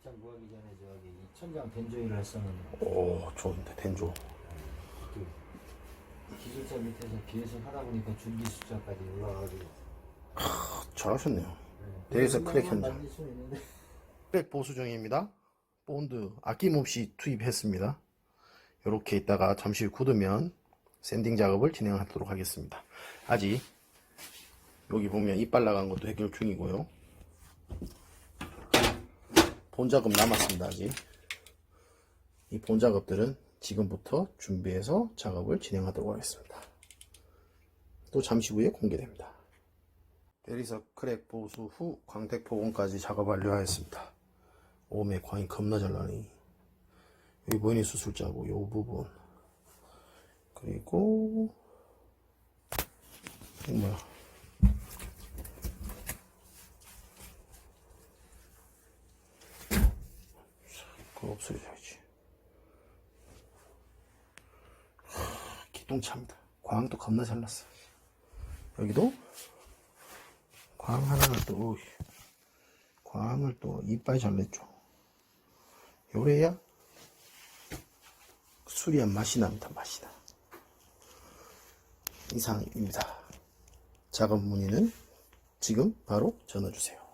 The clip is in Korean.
시장 구하기 전에 저기 이 천장 벤조일을 했었는데. 오 좋은데 텐조. 그 기술자 밑에서 계속 하다 보니까 준비 숫자까지 올라가가지고. 잘하셨네요. 네. 대에서 크랙 현장. 백 보수 중입니다. 본드 아낌없이 투입했습니다. 이렇게 있다가 잠시 후 굳으면 샌딩 작업을 진행하도록 하겠습니다. 아직 여기 보면 이빨 나간 것도 해결 중이고요 본 작업 남았습니다 아직. 이 본 작업들은 지금부터 준비해서 작업을 진행하도록 하겠습니다. 또 잠시 후에 공개됩니다. 대리석 크랙 보수 후 광택 복원까지 작업 완료하였습니다. 오메 광이 겁나 잘 나네 여기 보이는 수술자고 요 부분. 그리고 이 뭐야 그거 없어져야지. 하, 기똥차입니다. 광도 겁나 잘 났어. 여기도? 광 하나를 또 광을 또 이빨 잘 냈죠. 요래야 수리한 맛이 납니다. 맛이 나. 이상입니다. 작업 문의는 지금 바로 전화 주세요